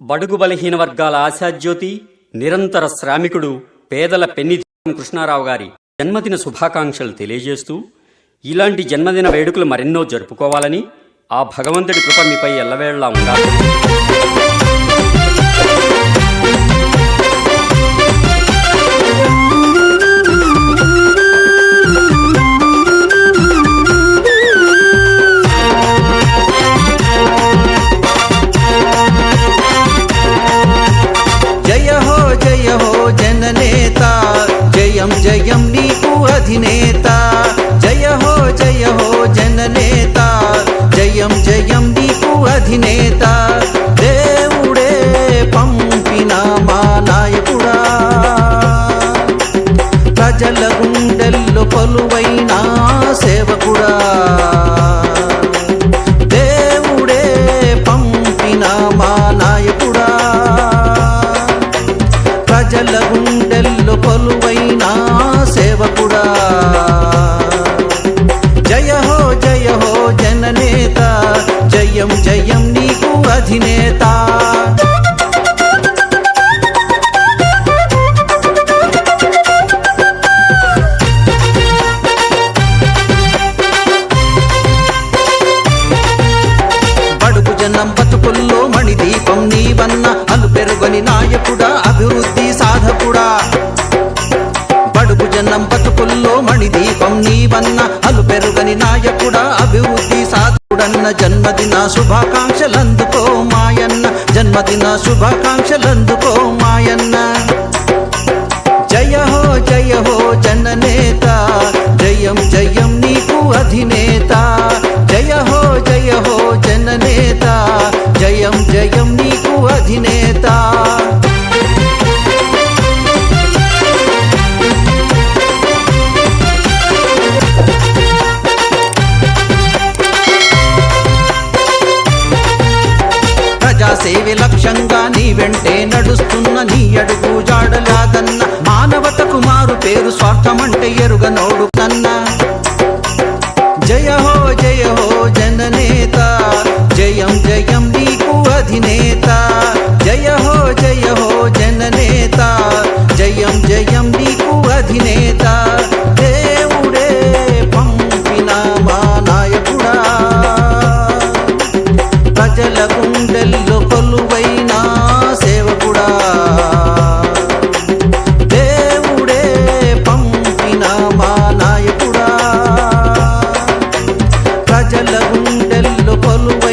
బడుగు బలహీన వర్గాల ఆశాజ్యోతి నిరంతర శ్రామికుడు పేదల పెన్నిధీరం కృష్ణారావు గారి జన్మదిన శుభాకాంక్షలు తెలియజేస్తూ ఇలాంటి జన్మదిన వేడుకలు మరెన్నో జరుపుకోవాలని ఆ భగవంతుడి కృప మీపై ఎల్లవేళ్ళా ఉండాలి. జయ హో జనం బతుకుల్లో మణిదీపం నీవన్న అలు పెరుగని నాయకుడా అభివృద్ధి సాధకుడా. బడుగు జనం బతుకుల్లో మణిదీపం నీవన్న అలు పెరుగని నాయకుడా అభివృద్ధి సాధకుడన్న జన్మదిన శుభాకాంక్షలందుకో మాయన్న జన్మదిన శుభాకాంక్షలందుకో మాయన్న. స్వార్థమంటే ఎరుగనోడు కన్నా. జయ హో జయ హో జననేత. జయం జయం నీకు అధినేత. జయ హో జయ హో జననేత. జయం జయం నీకు అధినేత. Oh.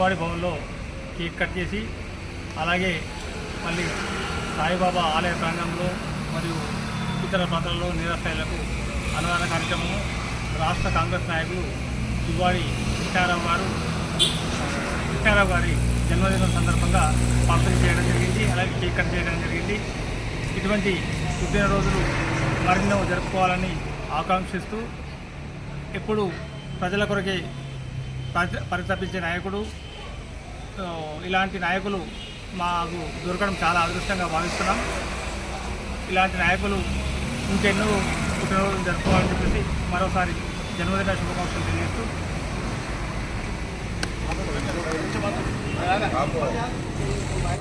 దువ్వాడి భవన్లో కేక్ కట్ చేసి అలాగే మళ్ళీ సాయిబాబా ఆలయ ప్రాంగణంలో మరియు ఇతర ప్రాంతాల్లో నిరస్థాయిలకు అన్నదాన కార్యక్రమము రాష్ట్ర కాంగ్రెస్ నాయకులు దువ్వాడి కృష్ణారావు గారు కృష్ణారావు గారి జన్మదినం సందర్భంగా పంపిణీ చేయడం జరిగింది అలాగే కేక్ కట్ చేయడం జరిగింది. ఇటువంటి పుట్టినరోజులు మరెన్నో జరుపుకోవాలని ఆకాంక్షిస్తూ ఎప్పుడు ప్రజల కొరకే పరి- పరితపించే నాయకుడు ఇలాంటి నాయకులు మాకు దొరకడం చాలా అదృష్టంగా భావిస్తున్నాం. ఇలాంటి నాయకులు ఇంకెన్నో పుట్టినరోజులు జరుపుకోవాలని చెప్పేసి మరోసారి జన్మదిన శుభాకాంక్షలు తెలియజేస్తూ.